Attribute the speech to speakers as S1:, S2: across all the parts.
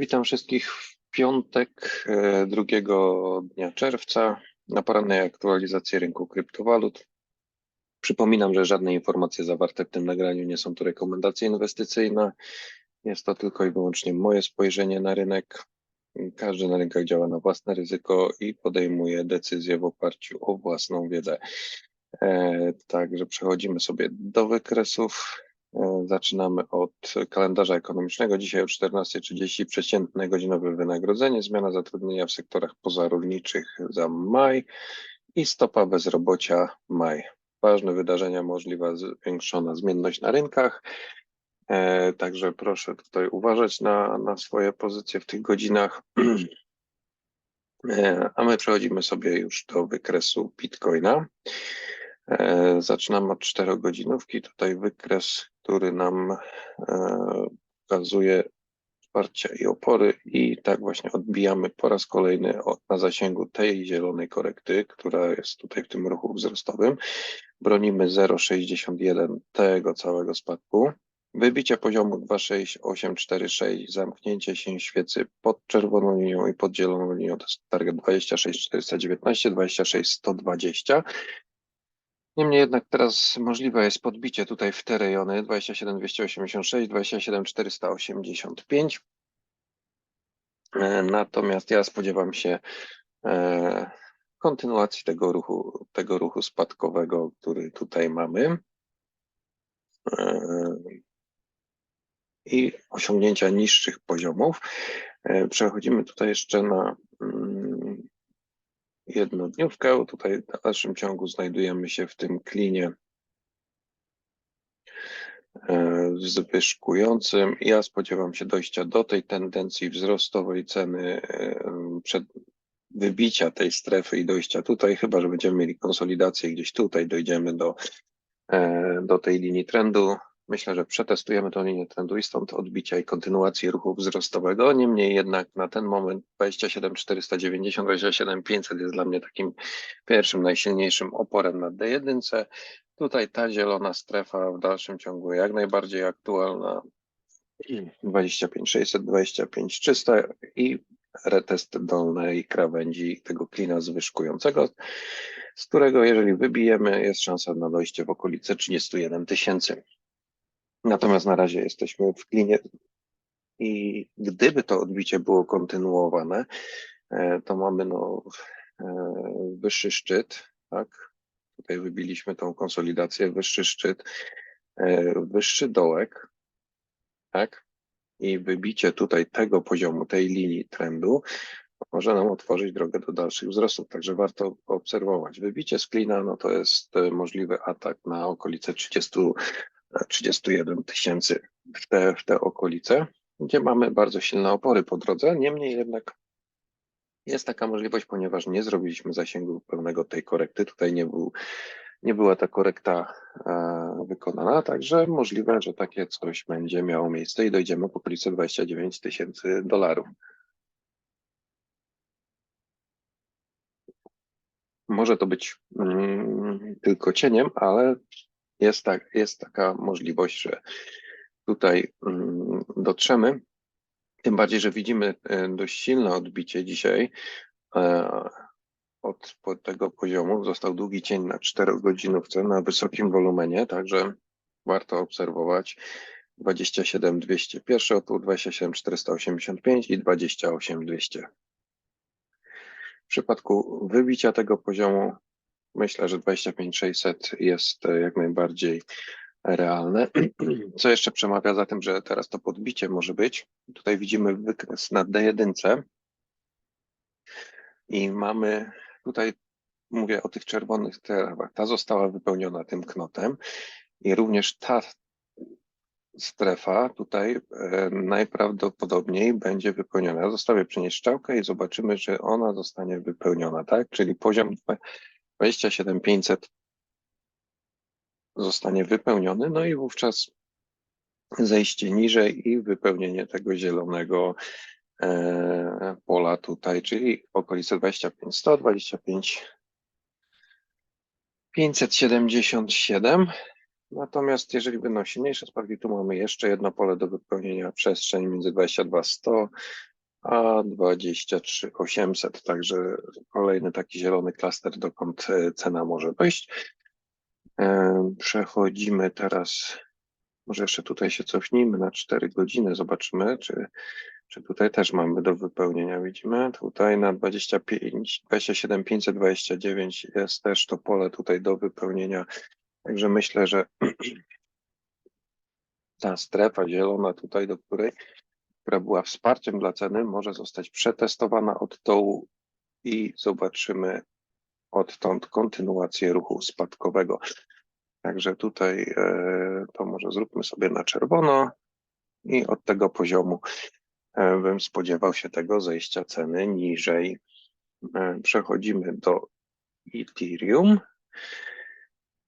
S1: Witam wszystkich w piątek, e, drugiego dnia czerwca na porannej aktualizacji rynku kryptowalut. Przypominam, że żadne informacje zawarte w tym nagraniu nie są to rekomendacje inwestycyjne. Jest to tylko i wyłącznie moje spojrzenie na rynek. Każdy na rynkach działa na własne ryzyko i podejmuje decyzje w oparciu o własną wiedzę. E, Także przechodzimy sobie do wykresów. E, Zaczynamy od kalendarza ekonomicznego. Dzisiaj o 14.30 przeciętne godzinowe wynagrodzenie, zmiana zatrudnienia w sektorach pozarolniczych za maj i stopa bezrobocia maj. Ważne wydarzenia, możliwa zwiększona zmienność na rynkach. E, Także proszę tutaj uważać na, na swoje pozycje w tych godzinach. E, A my przechodzimy sobie już do wykresu Bitcoina. Zaczynamy od 4 godzinówki. Tutaj wykres, który nam e, pokazuje wsparcia i opory i tak właśnie odbijamy po raz kolejny od, na zasięgu tej zielonej korekty, która jest tutaj w tym ruchu wzrostowym. Bronimy 0,61 tego całego spadku. Wybicie poziomu 26846, zamknięcie się świecy pod czerwoną linią i pod zieloną linią to jest target 26419, 26120. Niemniej jednak teraz możliwe jest podbicie tutaj w te rejony 27286, 27485. E, Natomiast ja spodziewam się e, kontynuacji tego ruchu, tego ruchu spadkowego, który tutaj mamy. E, I osiągnięcia niższych poziomów. E, Przechodzimy tutaj jeszcze na mm, jednodniówkę. Tutaj w dalszym ciągu znajdujemy się w tym klinie e, zwyżkującym. Ja spodziewam się dojścia do tej tendencji wzrostowej ceny e, przed wybicia tej strefy i dojścia tutaj, chyba że będziemy mieli konsolidację gdzieś tutaj, dojdziemy do, e, do tej linii trendu. Myślę, że przetestujemy tą linię trendu i stąd odbicia i kontynuacji ruchu wzrostowego. Niemniej jednak na ten moment 27 490, 27 500 jest dla mnie takim pierwszym, najsilniejszym oporem na D1. Tutaj ta zielona strefa w dalszym ciągu jak najbardziej aktualna. 25 600, 25 300 i retest dolnej krawędzi tego klina zwyżkującego, z którego jeżeli wybijemy, jest szansa na dojście w okolice 31 tysięcy. Natomiast na razie jesteśmy w klinie i gdyby to odbicie było kontynuowane, e, to mamy no, e, wyższy szczyt, tak? Tutaj wybiliśmy tą konsolidację, wyższy szczyt, e, wyższy dołek, tak? I wybicie tutaj tego poziomu, tej linii trendu może nam otworzyć drogę do dalszych wzrostów, także warto obserwować. Wybicie z klina, no to jest możliwy atak na okolice 30 31 tysięcy w te, w te okolice, gdzie mamy bardzo silne opory po drodze. Niemniej jednak jest taka możliwość, ponieważ nie zrobiliśmy zasięgu pełnego tej korekty. Tutaj nie, był, nie była ta korekta e, wykonana, także możliwe, że takie coś będzie miało miejsce i dojdziemy w okolice 29 tysięcy dolarów. Może to być mm, tylko cieniem, ale jest, tak, jest taka możliwość, że tutaj mm, dotrzemy. Tym bardziej, że widzimy e, dość silne odbicie dzisiaj e, od, tego poziomu. Został długi cień na 4-godzinówce na wysokim wolumenie, także warto obserwować 27 200 pierwszy opór, 27 485 i 28 200. W przypadku wybicia tego poziomu Myślę, że 25600 jest e, jak najbardziej realne. Co jeszcze przemawia za tym, że teraz to podbicie może być? Tutaj widzimy wykres na D1 i mamy tutaj, mówię o tych czerwonych strefach, ta została wypełniona tym knotem i również ta strefa tutaj e, najprawdopodobniej będzie wypełniona. Zostawię przynieść strzałkę i zobaczymy, że ona zostanie wypełniona, tak? Czyli poziom 27 500 zostanie wypełniony, no i wówczas zejście niżej i wypełnienie tego zielonego e, pola tutaj, czyli okolice 25 100, 25 577. Natomiast jeżeli będą silniejsze spadki, tu mamy jeszcze jedno pole do wypełnienia, przestrzeń między 22 100 a 23 800, także kolejny taki zielony klaster, dokąd e, cena może dojść. E, Przechodzimy teraz, może jeszcze tutaj się cofnijmy na 4 godziny, zobaczymy, czy, czy tutaj też mamy do wypełnienia, widzimy, tutaj na 25, 27 529 jest też to pole tutaj do wypełnienia, także myślę, że ta strefa zielona tutaj, do której, która była wsparciem dla ceny, może zostać przetestowana od dołu i zobaczymy odtąd kontynuację ruchu spadkowego. Także tutaj e, to może zróbmy sobie na czerwono i od tego poziomu e, bym spodziewał się tego zejścia ceny niżej. E, Przechodzimy do Ethereum.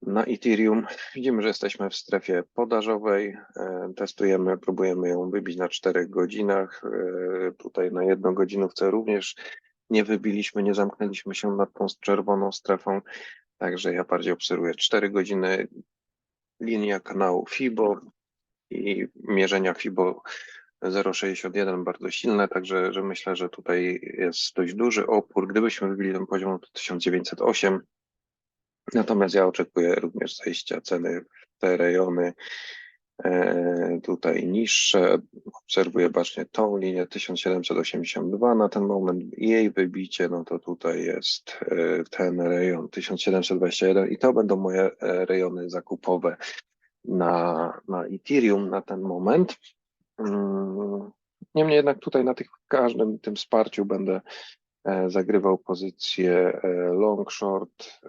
S1: Na Ethereum widzimy, że jesteśmy w strefie podażowej. E, Testujemy, próbujemy ją wybić na 4 godzinach. E, Tutaj na jednogodzinówce również nie wybiliśmy, nie zamknęliśmy się nad tą czerwoną strefą. Także ja bardziej obserwuję 4 godziny. Linia kanału FIBO i mierzenia FIBO 0,61 bardzo silne, także że myślę, że tutaj jest dość duży opór. Gdybyśmy wybili ten poziom, to 1908. Natomiast ja oczekuję również zejścia ceny w te rejony e, tutaj niższe. Obserwuję bacznie tą linię 1782 na ten moment. Jej wybicie, no to tutaj jest e, ten rejon 1721 i to będą moje e, rejony zakupowe na, na Ethereum na ten moment. Mm, Niemniej jednak tutaj na tych każdym tym wsparciu będę zagrywał pozycję long short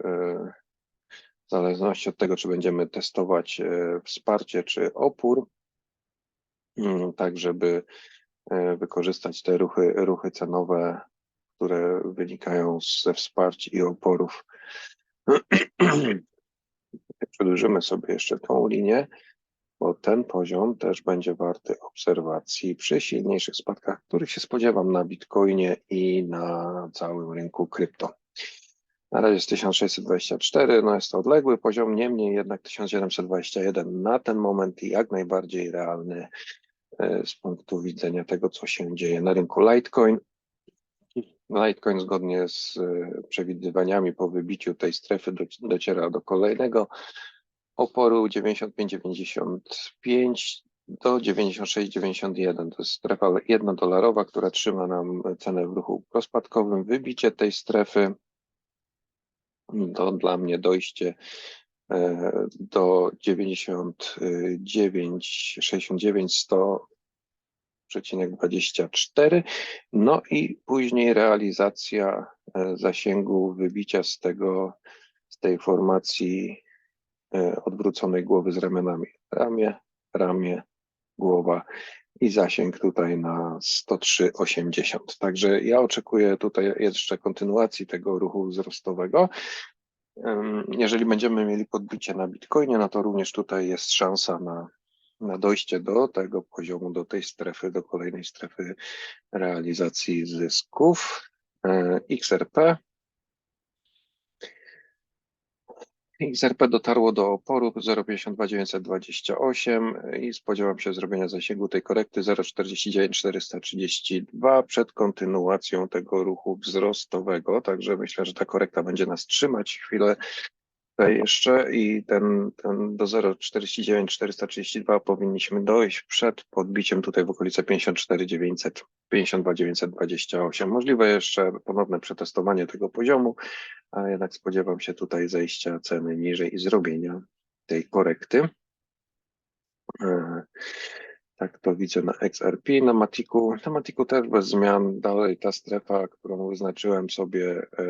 S1: zależności od tego, czy będziemy testować e, wsparcie czy opór, mm, tak żeby e, wykorzystać te ruchy, ruchy cenowe, które wynikają ze wsparć i oporów. Przedłużymy sobie jeszcze tą linię, bo ten poziom też będzie warty obserwacji przy silniejszych spadkach, których się spodziewam na Bitcoinie i na całym rynku krypto. Na razie jest 1624, no jest to odległy poziom, niemniej jednak 1721 na ten moment i jak najbardziej realny e, z punktu widzenia tego, co się dzieje na rynku Litecoin. Litecoin zgodnie z e, przewidywaniami po wybiciu tej strefy do, dociera do kolejnego oporu 95,95 do 96,91. To jest strefa jednodolarowa, która trzyma nam cenę w ruchu prospadkowym. Wybicie tej strefy to dla mnie dojście e, do 99, 69, 100 24, no i później realizacja e, zasięgu wybicia z tego, z tej formacji e, odwróconej głowy z ramionami. Ramię, ramię, głowa i zasięg tutaj na 103,80. Także ja oczekuję tutaj jeszcze kontynuacji tego ruchu wzrostowego. Jeżeli będziemy mieli podbicie na Bitcoinie, no to również tutaj jest szansa na, na dojście do tego poziomu, do tej strefy, do kolejnej strefy realizacji zysków. E, XRP. XRP dotarło do oporu 0,52928 i spodziewam się zrobienia zasięgu tej korekty 0,49432 przed kontynuacją tego ruchu wzrostowego. Także myślę, że ta korekta będzie nas trzymać chwilę jeszcze i ten, ten do 0,49432 powinniśmy dojść przed podbiciem tutaj w okolice 54,900, 52,928. Możliwe jeszcze ponowne przetestowanie tego poziomu, a jednak spodziewam się tutaj zejścia ceny niżej i zrobienia tej korekty. E, Tak to widzę na XRP, na Matiku. Na Matiku też bez zmian. Dalej ta strefa, którą wyznaczyłem sobie e,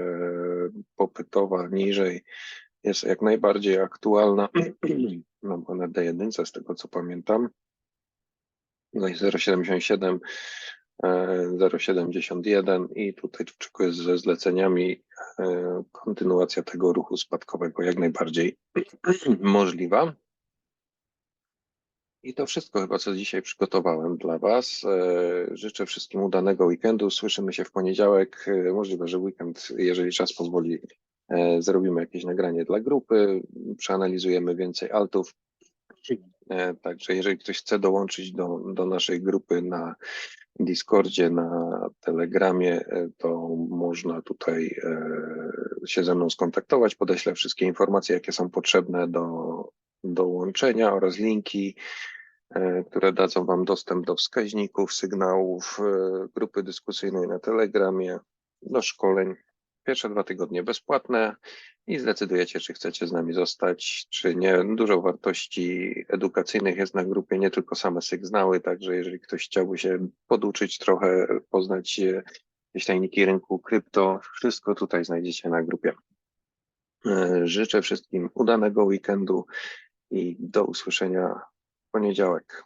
S1: popytowa niżej jest jak najbardziej aktualna. Mam one D1 z tego co pamiętam. No i 0,77, e, 0,71 i tutaj oczekuję ze zleceniami e, kontynuacja tego ruchu spadkowego jak najbardziej możliwa. I to wszystko chyba, co dzisiaj przygotowałem dla Was. E, Życzę wszystkim udanego weekendu. Słyszymy się w poniedziałek. E, Możliwe, że weekend, jeżeli czas pozwoli, e, zrobimy jakieś nagranie dla grupy, przeanalizujemy więcej altów. E, Także jeżeli ktoś chce dołączyć do, do naszej grupy na Discordzie, na Telegramie, e, to można tutaj e, się ze mną skontaktować. Podeślę wszystkie informacje, jakie są potrzebne do dołączenia oraz linki, które dadzą Wam dostęp do wskaźników, sygnałów, grupy dyskusyjnej na Telegramie, do szkoleń. Pierwsze dwa tygodnie bezpłatne i zdecydujecie, czy chcecie z nami zostać, czy nie. Dużo wartości edukacyjnych jest na grupie, nie tylko same sygnały, także jeżeli ktoś chciałby się poduczyć trochę, poznać e, jakieś tajniki rynku krypto, wszystko tutaj znajdziecie na grupie. E, Życzę wszystkim udanego weekendu i do usłyszenia w poniedziałek.